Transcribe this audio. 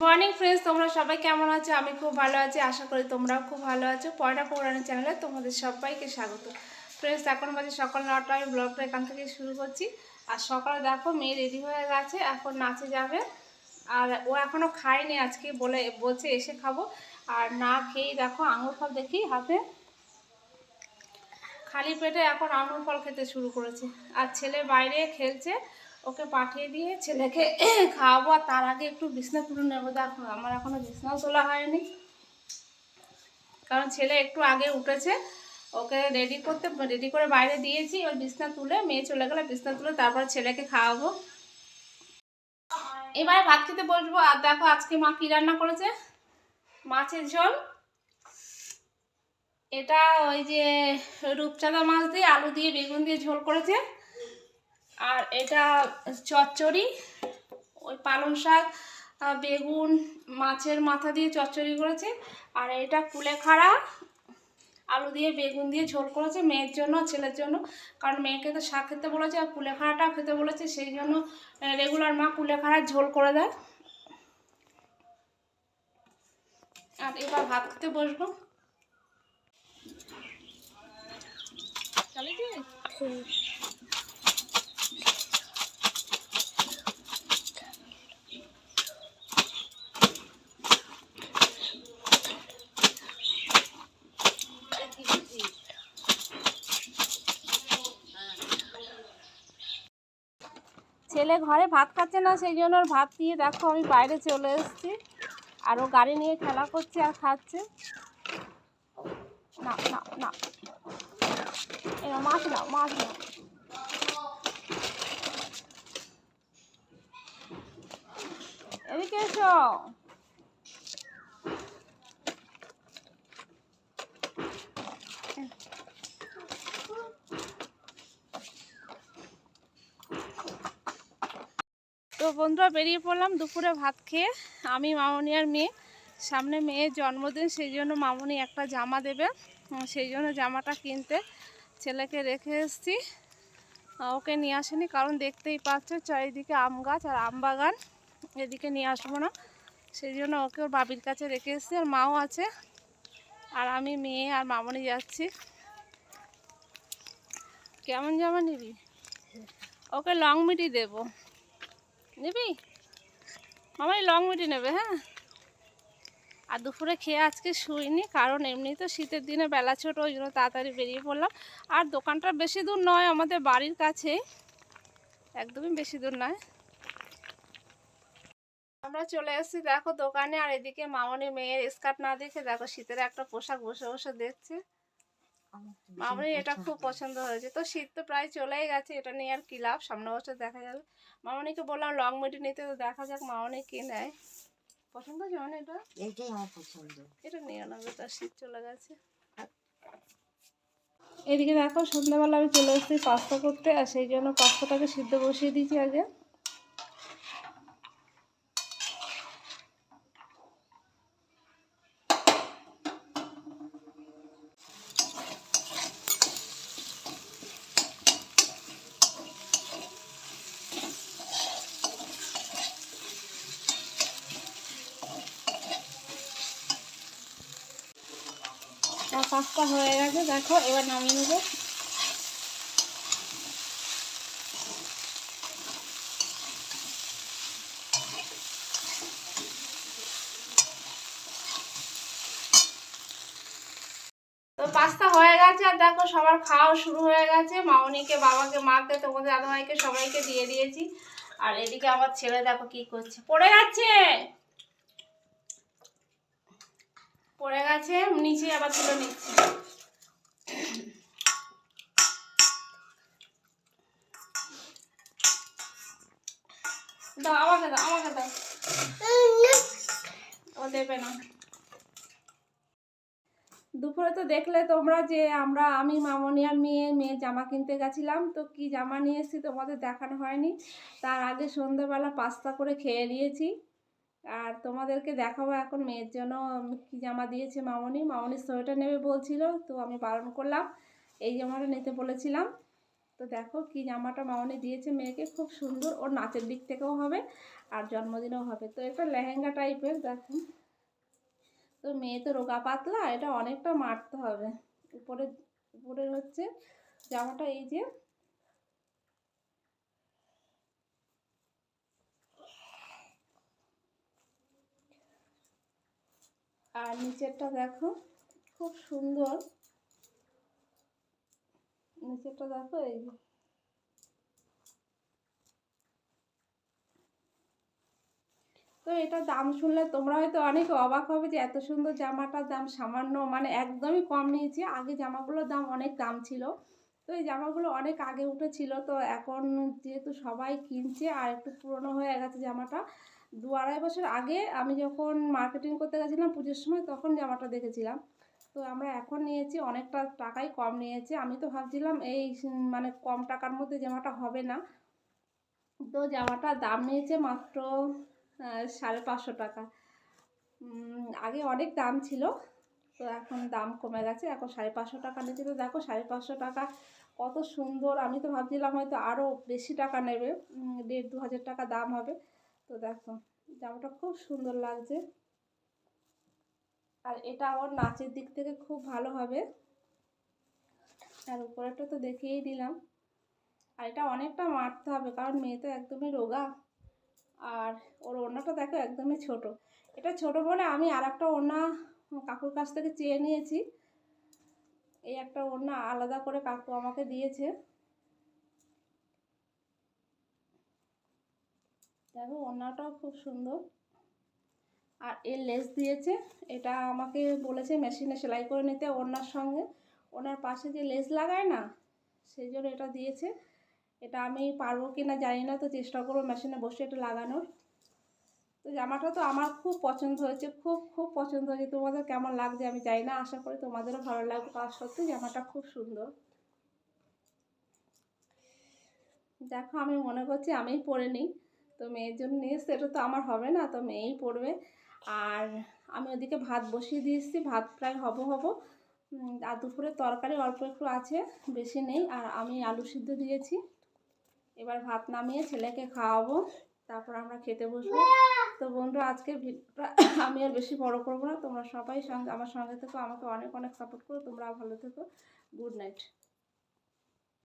Morning friends তোমরা সবাই কেমন আছো? আমি খুব ভালো আছি, আশা করি তোমরাও খুব ভালো আছো। পয়টা পৌরাণিক চ্যানেলে তোমাদের সবাইকে স্বাগত। ফ্রেন্ডস এখন বাজে সকাল নটা, আমি ব্লগটা এখান থেকে শুরু করছি। আর সকালে দেখো, মেয়ে রেডি হয়ে গেছে, এখন নাচে যাবে। আর ও এখনও খায়নি আজকে বলে, বলছে এসে খাব। আর না খেয়েই দেখো, আঙুর ফল দেখি হাতে। খালি পেটে এখন আঙুর ফল খেতে শুরু করেছে। আর ছেলে বাইরে খেলছে ওকে পাঠিয়ে দিয়ে ছেলেকে খাওয়াবো, আর তার আগে একটু বিছনা তুলে নেব। দেখো, আমার এখনও বিছনাও তোলা হয়নি। কারণ ছেলে একটু আগে উঠেছে। ওকে রেডি করতে রেডি করে বাইরে দিয়েছি, ওর বিছনা তুলে মেয়ে চলে গেলে বিছনা তুলে তারপর ছেলেকে খাওয়াবো। এবারে ভাত খেতে বসবো। আর দেখো, আজকে মা কী রান্না করেছে? মাছের ঝোল। এটা ওই যে রূপচাঁদা মাছ দিয়ে আলু দিয়ে বেগুন দিয়ে ঝোল করেছে। আর এটা চচ্চড়ি, ওই পালং শাক বেগুন, মাছের মাথা দিয়ে চচ্চড়ি করেছে। আর এটা কুলেখাড়া আলু দিয়ে বেগুন দিয়ে ঝোল করেছে মেয়ের জন্য, ছেলের জন্য। কারণ মেয়েকে তো শাক খেতে বলেছে আর কুলেখাড়াটাও খেতে বলেছে, সেই জন্য রেগুলার মা কুলেখাড়ার ঝোল করে দেয়। আর এবার ভাত খেতে বসবো। ছেলে ঘরে ভাত খাচ্ছে না, সেই জন্য ভাত দিয়ে দেখো আমি বাইরে চলে এসেছি। আর ও গাড়ি নিয়ে খেলা করছে আর খাচ্ছে। না না না। এবার মাছ মাছ এদিকে এসো। তো বন্ধুরা, বেরিয়ে পড়লাম দুপুরে ভাত খেয়ে। আমি মামনি আর মেয়ে। সামনে মেয়ের জন্মদিন, সেই জন্য মামনি একটা জামা দেবে। সেই জন্য জামাটা কিনতে ছেলেকে রেখে এসেছি। ওকে নিয়ে আসেনি, কারণ দেখতেই পাচ্ছ চারিদিকে আম গাছ আর আম বাগান। এদিকে নিয়ে আসব না। সেই জন্য ওকে ওর বাবির কাছে রেখে এসেছি, আর মাও আছে। আর আমি, মেয়ে আর মামনি যাচ্ছি। কেমন জামা নিবি? ওকে লং মিটি দেবো। নিবি? মামাই লং মিটি নেবে হ্যাঁ? আর দুপুরে খেয়ে আজকে শুইনি, কারণ এমনি তো শীতের দিনে বেলা ছোট, ওই জন্য তাড়াতাড়ি বেরিয়ে পড়লাম। আর দোকানটা বেশি দূর নয়, আমাদের বাড়ির কাছেই। একদমই বেশি দূর নয়। আমরা চলে এসেছি, দেখো দোকানে, আর এদিকে মামনি মেয়ের স্কার্ট না দেখে, দেখো শীতের একটা পোশাক বসে বসে দেখছে। মামনি এটা খুব পছন্দ হয়েছে। তো শীত তো প্রায় চলেই গেছে এটা নিয়ে আর কি লাভ? সামনে বছর দেখা যাবে। মামনিকে বললাম লং মিটি নিতে তো দেখা যাক মামনি কি নেয়। পছন্দ হয়েছে মানে এটা? এইটাই আমার পছন্দ। এটা নিয়ে নেবে তার শীত চলে গেছে। এদিকে দেখো সন্ধ্যাবেলা আমি চলে এসেছি পাস্তা করতে আর সেই জন্য পাস্তাটাকে সিদ্ধ বসিয়ে দিয়েছি আগে। আর পাস্তা হয়ে গেছে, দেখো, এবার নামিয়ে নেব। তো পাস্তা হয়ে গেছে, আর দেখো, সবার খাওয়া শুরু হয়ে গেছে। মামনিকে, বাবাকে, মাকে, তোমাদের দাদাভাইকে সবাইকে দিয়ে দিয়েছি। আর এদিকে আমার ছেলে দেখো কি করছে। পড়ে যাচ্ছে! পড়ে গেছে, নিচে আবার তুলে নিচ্ছি। দাও ও দেবে না। দুপুরে তো দেখলে তোমরা যে আমরা, আমি, মামনি আর মেয়ে মেয়ে জামা কিনতে গেছিলাম, তো কি জামা নিয়ে এসেছি তোমাদের দেখানো হয়নি। তার আগে সন্ধ্যাবেলা পাস্তা করে খেয়ে নিয়েছি। আর তোমাদেরকে দেখাবো এখন মেয়ের জন্য কি জামা দিয়েছে মামনি। মামনি সোয়েটার নেবে বলছিল, তো আমি বারণ করলাম। এই জামাটা নিতে বলেছিলাম। তো দেখো কি জামাটা মামনি দিয়েছে মেয়েকে, খুব সুন্দর। ওর নাচের দিক থেকেও হবে আর জন্মদিনেও হবে। তো এটা লেহেঙ্গা টাইপের, দেখো। তো মেয়ে তো রোগা পাতলা, এটা অনেকটা মারতে হবে। উপরে উপরের হচ্ছে জামাটা, এই যে আর নিচেরটা দেখো, খুব সুন্দর। নিচেরটা দেখো, এই যে। তো এটা দাম শুনলে তোমরা হয়তো অনেকে অবাক হবে যে এত সুন্দর জামাটার দাম সামান্য মানে একদমই কম নিয়েছি। আগে জামাগুলোর দাম অনেক দাম ছিল। তো এই জামাগুলো অনেক আগে উঠেছিল, তো এখন যেহেতু সবাই কিনছে আর একটু পুরনো হয়ে গেছে জামাটা, দু আড়াই বছর আগে আমি যখন মার্কেটিং করতে গেছিলাম পুজোর সময় তখন জামাটা দেখেছিলাম। তো আমরা এখন নিয়েছি, অনেকটা টাকাই কম নিয়েছি। আমি তো ভাবছিলাম এই মানে কম টাকার মধ্যে জামাটা হবে না। তো জামাটার দাম নিয়েছে মাত্র সাড়ে পাঁচশো টাকা। আগে অনেক দাম ছিল, তো এখন দাম কমে গেছে। এখন সাড়ে পাঁচশো টাকা নিয়েছে। তো দেখো, সাড়ে পাঁচশো টাকা কত সুন্দর, আমি তো ভাবছিলাম হয়তো আরও বেশি টাকা নেবে দেড় দু হাজার টাকা দাম হবে। তো দেখো, জামাটা খুব সুন্দর লাগছে। আর এটা আমার নাচের দিক থেকে খুব ভালো হবে। আর উপরেরটা তো দেখিয়েই দিলাম। আর এটা অনেকটা মারতে হবে, কারণ মেয়ে তো একদমই রোগা। আর ওর ওড়নাটা দেখো একদমই ছোট। এটা ছোট বলে আমি আর একটা ওড়না কাকুর কাছ থেকে চেয়ে নিয়েছি। এই একটা ওড়না আলাদা করে কাকু আমাকে দিয়েছে। দেখো, ওড়নাটাও খুব সুন্দর। আর এর লেস দিয়েছে, এটা আমাকে বলেছে মেশিনে সেলাই করে নিতে ওড়নার সঙ্গে। ওনার পাশে যে লেস লাগায় না, সেই জন্য এটা দিয়েছে। এটা আমি পারব কি না জানি না, তো চেষ্টা করব মেশিনে বসে এটা লাগানোর। তো জামাটা তো আমার খুব পছন্দ হয়েছে, খুব খুব পছন্দ হয়েছে। তোমাদের কেমন লাগছে আমি জানি না, আশা করি তোমাদেরও ভালো লাগবে। কারণ সত্যি জামাটা খুব সুন্দর। দেখো, আমি মনে করছি আমিই পরে নিই। তো মেয়ের জন্য নিয়ে এটা তো আমার হবে না, তো মেয়েই পড়বে আর আমি ওদিকে ভাত বসিয়ে দিয়েছি ভাত প্রায় হব হব। আর দুপুরে তরকারি অল্প একটু আছে, বেশি নেই। আর আমি আলু সিদ্ধ দিয়েছি। এবার ভাত নামিয়ে ছেলেকে খাওয়াবো, তারপর আমরা খেতে বসবো। তো বন্ধু আজকে ভিডিওটা আমি আর বেশি বড় করব না। তোমরা সবাই সঙ্গে, আমার সঙ্গে থেকো, আমাকে অনেক অনেক সাপোর্ট করো। তোমরা ভালো থেকো। Good night